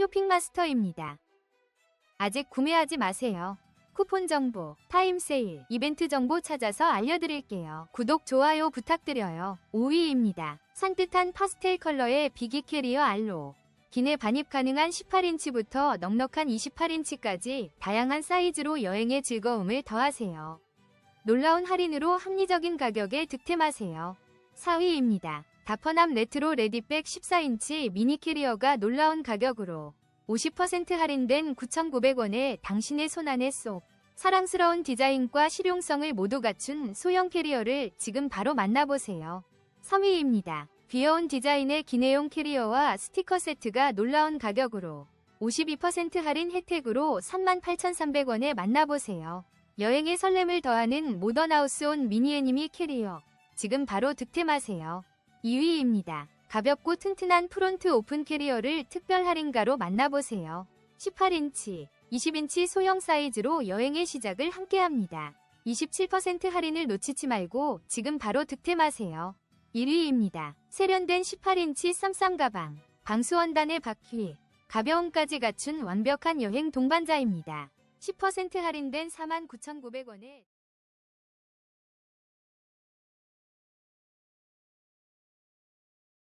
쇼핑마스터입니다. 아직 구매하지 마세요. 쿠폰 정보, 타임 세일, 이벤트 정보 찾아서 알려드릴게요. 구독, 좋아요 부탁드려요. 5위입니다. 산뜻한 파스텔 컬러의 비기 캐리어 알로. 기내 반입 가능한 18인치부터 넉넉한 28인치까지 다양한 사이즈로 여행의 즐거움을 더하세요. 놀라운 할인으로 합리적인 가격에 득템하세요. 4위입니다. 다퍼남 레트로 레디백 14인치 미니 캐리어가 놀라운 가격으로 50% 할인된 9,900원에 당신의 손안에 쏙 사랑스러운 디자인과 실용성을 모두 갖춘 소형 캐리어를 지금 바로 만나보세요. 3위입니다. 귀여운 디자인의 기내용 캐리어와 스티커 세트가 놀라운 가격으로 52% 할인 혜택으로 38,300원에 만나보세요. 여행의 설렘을 더하는 모던하우스 온 미니 애니미 캐리어. 지금 바로 득템하세요. 2위입니다. 가볍고 튼튼한 프론트 오픈 캐리어를 특별 할인가로 만나보세요. 18인치, 20인치 소형 사이즈로 여행의 시작을 함께합니다. 27% 할인을 놓치지 말고 지금 바로 득템하세요. 1위입니다. 세련된 18인치 쌈쌈 가방, 방수원단의 바퀴, 가벼움까지 갖춘 완벽한 여행 동반자입니다. 10% 할인된 49,900원에